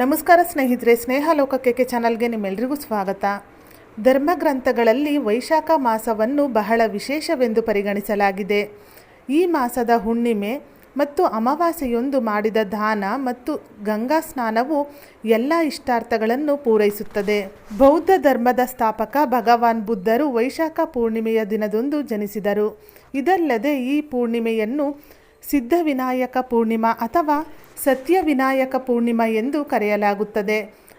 ನಮಸ್ಕಾರ ಸ್ನೇಹಿತರೆ ಸ್ನೇಹ ಲೋಕಕ್ಕೆ ಚಾನಲ್ಗೆ ನಿಮ್ಮೆಲ್ಲರಿಗೂ ಸ್ವಾಗತ. ಧರ್ಮಗ್ರಂಥಗಳಲ್ಲಿ ವೈಶಾಖ ಮಾಸವನ್ನು ಬಹಳ ವಿಶೇಷವೆಂದು ಪರಿಗಣಿಸಲಾಗಿದೆ. ಈ ಮಾಸದ ಹುಣ್ಣಿಮೆ ಮತ್ತು ಅಮಾವಾಸ್ಯೆಯೊಂದು ಮಾಡಿದ ದಾನ ಮತ್ತು ಗಂಗಾ ಸ್ನಾನವು ಎಲ್ಲ ಇಷ್ಟಾರ್ಥಗಳನ್ನು ಪೂರೈಸುತ್ತದೆ. ಬೌದ್ಧ ಧರ್ಮದ ಸ್ಥಾಪಕ ಭಗವಾನ್ ಬುದ್ಧರು ವೈಶಾಖ ಪೂರ್ಣಿಮೆಯ ದಿನದಂದು ಜನಿಸಿದರು. ಇದಲ್ಲದೆ ಈ ಪೂರ್ಣಿಮೆಯನ್ನು ಸಿದ್ಧವಿನಾಯಕ ಪೂರ್ಣಿಮಾ ಅಥವಾ ಸತ್ಯವಿನಾಯಕ ಪೂರ್ಣಿಮಾ ಎಂದು ಕರೆಯಲಾಗುತ್ತದೆ.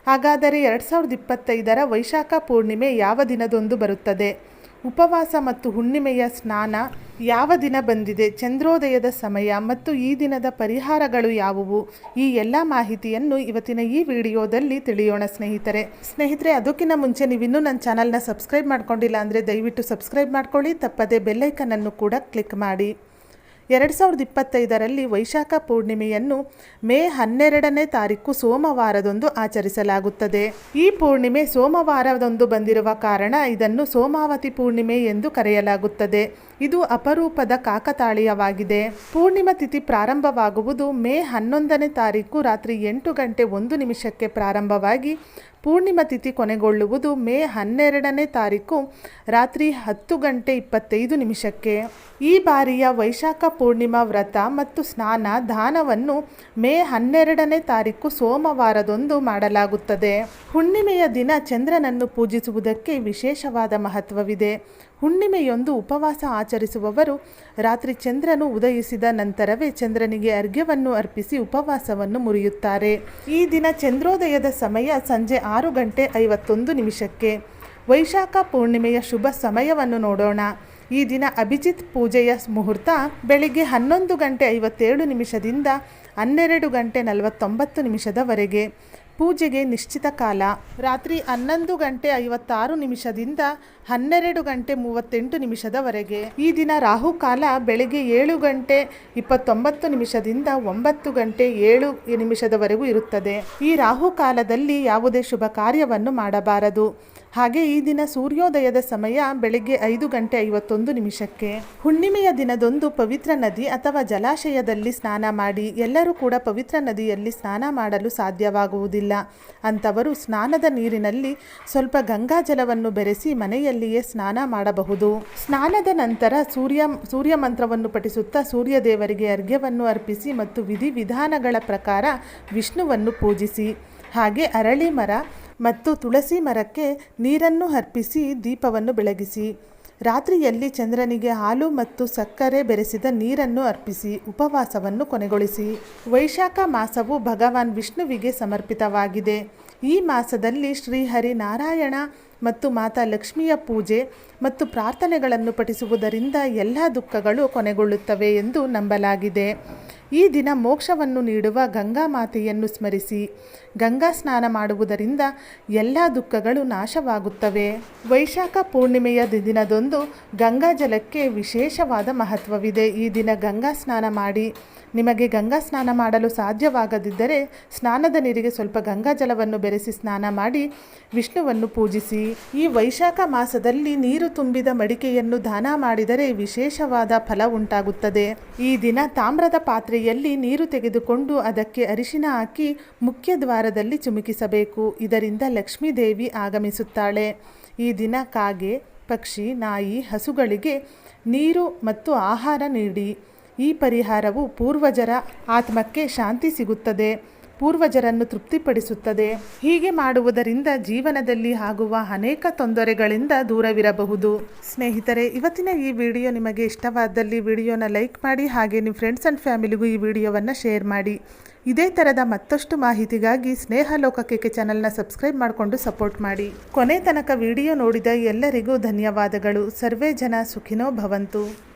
ಹಾಗಾದರೆ ಎರಡು ಸಾವಿರದ ಇಪ್ಪತ್ತೈದರ ವೈಶಾಖ ಪೂರ್ಣಿಮೆ ಯಾವ ದಿನದೊಂದು ಬರುತ್ತದೆ? ಉಪವಾಸ ಮತ್ತು ಹುಣ್ಣಿಮೆಯ ಸ್ನಾನ ಯಾವ ದಿನ ಬಂದಿದೆ? ಚಂದ್ರೋದಯದ ಸಮಯ ಮತ್ತು ಈ ದಿನದ ಪರಿಹಾರಗಳು ಯಾವುವು? ಈ ಎಲ್ಲ ಮಾಹಿತಿಯನ್ನು ಇವತ್ತಿನ ಈ ವಿಡಿಯೋದಲ್ಲಿ ತಿಳಿಯೋಣ ಸ್ನೇಹಿತರೆ. ಸ್ನೇಹಿತರೆ, ಅದಕ್ಕಿಂತ ಮುಂಚೆ ನೀವಿನ್ನೂ ನನ್ನ ಚಾನಲ್ನ ಸಬ್ಸ್ಕ್ರೈಬ್ ಮಾಡ್ಕೊಂಡಿಲ್ಲ ಅಂದರೆ ದಯವಿಟ್ಟು ಸಬ್ಸ್ಕ್ರೈಬ್ ಮಾಡ್ಕೊಳ್ಳಿ. ತಪ್ಪದೆ ಬೆಲ್ಲೈಕನನ್ನು ಕೂಡ ಕ್ಲಿಕ್ ಮಾಡಿ. ಎರಡು ಸಾವಿರದ ಇಪ್ಪತ್ತೈದರಲ್ಲಿ ವೈಶಾಖ ಪೂರ್ಣಿಮೆಯನ್ನು ಮೇ ಹನ್ನೆರಡನೇ ತಾರೀಕು ಸೋಮವಾರದಂದು ಆಚರಿಸಲಾಗುತ್ತದೆ. ಈ ಪೂರ್ಣಿಮೆ ಸೋಮವಾರದಂದು ಬಂದಿರುವ ಕಾರಣ ಇದನ್ನು ಸೋಮಾವತಿ ಪೂರ್ಣಿಮೆ ಎಂದು ಕರೆಯಲಾಗುತ್ತದೆ. ಇದು ಅಪರೂಪದ ಕಾಕತಾಳೀಯವಾಗಿದೆ. ಪೂರ್ಣಿಮಾ ತಿಥಿ ಪ್ರಾರಂಭವಾಗುವುದು ಮೇ ಹನ್ನೊಂದನೇ ತಾರೀಕು ರಾತ್ರಿ ಎಂಟು ಗಂಟೆ ಒಂದು ನಿಮಿಷಕ್ಕೆ ಪ್ರಾರಂಭವಾಗಿ ಪೂರ್ಣಿಮಾ ತಿಥಿ ಕೊನೆಗೊಳ್ಳುವುದು ಮೇ ಹನ್ನೆರಡನೇ ತಾರೀಕು ರಾತ್ರಿ ಹತ್ತು ಗಂಟೆ ಇಪ್ಪತ್ತೈದು ನಿಮಿಷಕ್ಕೆ. ಈ ಬಾರಿಯ ವೈಶಾಖ ಪೂರ್ಣಿಮಾ ವ್ರತ ಮತ್ತು ಸ್ನಾನ ದಾನವನ್ನು ಮೇ ಹನ್ನೆರಡನೇ ತಾರೀಕು ಸೋಮವಾರದಂದು ಮಾಡಲಾಗುತ್ತದೆ. ಹುಣ್ಣಿಮೆಯ ದಿನ ಚಂದ್ರನನ್ನು ಪೂಜಿಸುವುದಕ್ಕೆ ವಿಶೇಷವಾದ ಮಹತ್ವವಿದೆ. ಹುಣ್ಣಿಮೆಯೊಂದು ಉಪವಾಸ ಆಚರಿಸುವವರು ರಾತ್ರಿ ಚಂದ್ರನು ಉದಯಿಸಿದ ನಂತರವೇ ಚಂದ್ರನಿಗೆ ಅರ್ಘ್ಯವನ್ನು ಅರ್ಪಿಸಿ ಉಪವಾಸವನ್ನು ಮುರಿಯುತ್ತಾರೆ. ಈ ದಿನ ಚಂದ್ರೋದಯದ ಸಮಯ ಸಂಜೆ ಆರು ಗಂಟೆ ಐವತ್ತೊಂದು ನಿಮಿಷಕ್ಕೆ. ವೈಶಾಖ ಪೂರ್ಣಿಮೆಯ ಶುಭ ಸಮಯವನ್ನು ನೋಡೋಣ. ಈ ದಿನ ಅಭಿಜಿತ್ ಪೂಜೆಯ ಮುಹೂರ್ತ ಬೆಳಿಗ್ಗೆ ಹನ್ನೊಂದು ಗಂಟೆ ಐವತ್ತೇಳು ನಿಮಿಷದಿಂದ ಹನ್ನೆರಡು ಗಂಟೆ ನಲವತ್ತೊಂಬತ್ತು ನಿಮಿಷದವರೆಗೆ. ಪೂಜೆಗೆ ನಿಶ್ಚಿತ ಕಾಲ. ರಾತ್ರಿ ಹನ್ನೊಂದು ಗಂಟೆ ಐವತ್ತಾರು ನಿಮಿಷದಿಂದ ಹನ್ನೆರಡು ಗಂಟೆ ಮೂವತ್ತೆಂಟು ನಿಮಿಷದವರೆಗೆ. ಈ ದಿನ ರಾಹುಕಾಲ ಬೆಳಿಗ್ಗೆ ಏಳು ಗಂಟೆ ಇಪ್ಪತ್ತೊಂಬತ್ತು ನಿಮಿಷದಿಂದ ಒಂಬತ್ತು ಗಂಟೆ ಏಳು ನಿಮಿಷದವರೆಗೂ ಇರುತ್ತದೆ. ಈ ರಾಹುಕಾಲದಲ್ಲಿ ಯಾವುದೇ ಶುಭ ಕಾರ್ಯವನ್ನು ಮಾಡಬಾರದು. ಹಾಗೆ ಈ ದಿನ ಸೂರ್ಯೋದಯದ ಸಮಯ ಬೆಳಗ್ಗೆ ಐದು ಗಂಟೆ ಐವತ್ತೊಂದು ನಿಮಿಷಕ್ಕೆ. ಹುಣ್ಣಿಮೆಯ ದಿನದೊಂದು ಪವಿತ್ರ ನದಿ ಅಥವಾ ಜಲಾಶಯದಲ್ಲಿ ಸ್ನಾನ ಮಾಡಿ ಎಲ್ಲರೂ ಕೂಡ ಪವಿತ್ರ ನದಿಯಲ್ಲಿ ಸ್ನಾನ ಮಾಡಲು ಸಾಧ್ಯವಾಗುವುದಿಲ್ಲ. ಅಂಥವರು ಸ್ನಾನದ ನೀರಿನಲ್ಲಿ ಸ್ವಲ್ಪ ಗಂಗಾ ಜಲವನ್ನು ಬೆರೆಸಿ ಮನೆಯಲ್ಲಿಯೇ ಸ್ನಾನ ಮಾಡಬಹುದು. ಸ್ನಾನದ ನಂತರ ಸೂರ್ಯ ಸೂರ್ಯ ಮಂತ್ರವನ್ನು ಪಠಿಸುತ್ತಾ ಸೂರ್ಯ ದೇವರಿಗೆ ಅರ್ಘ್ಯವನ್ನು ಅರ್ಪಿಸಿ ಮತ್ತು ವಿಧಿವಿಧಾನಗಳ ಪ್ರಕಾರ ವಿಷ್ಣುವನ್ನು ಪೂಜಿಸಿ. ಹಾಗೆ ಅರಳಿ ಮರ ಮತ್ತು ತುಳಸಿ ಮರಕ್ಕೆ ನೀರನ್ನು ಅರ್ಪಿಸಿ ದೀಪವನ್ನು ಬೆಳಗಿಸಿ. ರಾತ್ರಿಯಲ್ಲಿ ಚಂದ್ರನಿಗೆ ಹಾಲು ಮತ್ತು ಸಕ್ಕರೆ ಬೆರೆಸಿದ ನೀರನ್ನು ಅರ್ಪಿಸಿ ಉಪವಾಸವನ್ನು ಕೊನೆಗೊಳಿಸಿ. ವೈಶಾಖ ಮಾಸವು ಭಗವಾನ್ ವಿಷ್ಣುವಿಗೆ ಸಮರ್ಪಿತವಾಗಿದೆ. ಈ ಮಾಸದಲ್ಲಿ ಶ್ರೀಹರಿ ನಾರಾಯಣ ಮತ್ತು ಮಾತಾ ಲಕ್ಷ್ಮಿಯ ಪೂಜೆ ಮತ್ತು ಪ್ರಾರ್ಥನೆಗಳನ್ನು ಪಠಿಸುವುದರಿಂದ ಎಲ್ಲ ದುಃಖಗಳು ಕೊನೆಗೊಳ್ಳುತ್ತವೆ ಎಂದು ನಂಬಲಾಗಿದೆ. ಈ ದಿನ ಮೋಕ್ಷವನ್ನು ನೀಡುವ ಗಂಗಾ ಮಾತೆಯನ್ನು ಸ್ಮರಿಸಿ, ಗಂಗಾ ಸ್ನಾನ ಮಾಡುವುದರಿಂದ ಎಲ್ಲ ದುಃಖಗಳು ನಾಶವಾಗುತ್ತವೆ. ವೈಶಾಖ ಪೂರ್ಣಿಮೆಯ ದಿನದಂದು ಗಂಗಾ ಜಲಕ್ಕೆ ವಿಶೇಷವಾದ ಮಹತ್ವವಿದೆ. ಈ ದಿನ ಗಂಗಾ ಸ್ನಾನ ಮಾಡಿ, ನಿಮಗೆ ಗಂಗಾ ಸ್ನಾನ ಮಾಡಲು ಸಾಧ್ಯವಾಗದಿದ್ದರೆ ಸ್ನಾನದ ನೀರಿಗೆ ಸ್ವಲ್ಪ ಗಂಗಾ ಜಲವನ್ನು ಬೆರೆಸಿ ಸ್ನಾನ ಮಾಡಿ ವಿಷ್ಣುವನ್ನು ಪೂಜಿಸಿ. ಈ ವೈಶಾಖ ಮಾಸದಲ್ಲಿ ನೀರು ತುಂಬಿದ ಮಡಿಕೆಯನ್ನು ದಾನ ಮಾಡಿದರೆ ವಿಶೇಷವಾದ ಫಲ ಉಂಟಾಗುತ್ತದೆ. ಈ ದಿನ ತಾಮ್ರದ ಪಾತ್ರೆಯಲ್ಲಿ ನೀರು ತೆಗೆದುಕೊಂಡು ಅದಕ್ಕೆ ಅರಿಶಿನ ಹಾಕಿ ಮುಖ್ಯ ದ್ವಾರದಲ್ಲಿ ಚುಮುಕಿಸಬೇಕು. ಇದರಿಂದ ಲಕ್ಷ್ಮೀದೇವಿ ಆಗಮಿಸುತ್ತಾಳೆ. ಈ ದಿನ ಕಾಗೆ, ಪಕ್ಷಿ, ನಾಯಿ, ಹಸುಗಳಿಗೆ ನೀರು ಮತ್ತು ಆಹಾರ ನೀಡಿ. ಈ ಪರಿಹಾರವು ಪೂರ್ವಜರ ಆತ್ಮಕ್ಕೆ ಶಾಂತಿ ಸಿಗುತ್ತದೆ. ಪೂರ್ವಜರನ್ನು ತೃಪ್ತಿಪಡಿಸುತ್ತದೆ. ಹೀಗೆ ಮಾಡುವುದರಿಂದ ಜೀವನದಲ್ಲಿ ಆಗುವ ಅನೇಕ ತೊಂದರೆಗಳಿಂದ ದೂರವಿರಬಹುದು. ಸ್ನೇಹಿತರೆ, ಇವತ್ತಿನ ಈ ವಿಡಿಯೋ ನಿಮಗೆ ಇಷ್ಟವಾದಲ್ಲಿ ವಿಡಿಯೋನ ಲೈಕ್ ಮಾಡಿ ಹಾಗೆ ನಿಮ್ಮ ಫ್ರೆಂಡ್ಸ್ ಆ್ಯಂಡ್ ಫ್ಯಾಮಿಲಿಗೂ ಈ ವಿಡಿಯೋವನ್ನು ಶೇರ್ ಮಾಡಿ. ಇದೇ ಥರದ ಮತ್ತಷ್ಟು ಮಾಹಿತಿಗಾಗಿ ಸ್ನೇಹ ಲೋಕಕ್ಕೆ ಚಾನಲ್ನ ಸಬ್ಸ್ಕ್ರೈಬ್ ಮಾಡಿಕೊಂಡು ಸಪೋರ್ಟ್ ಮಾಡಿ. ಕೊನೆ ತನಕ ವಿಡಿಯೋ ನೋಡಿದ ಎಲ್ಲರಿಗೂ ಧನ್ಯವಾದಗಳು. ಸರ್ವೇ ಜನ ಸುಖಿನೋ ಭವಂತು.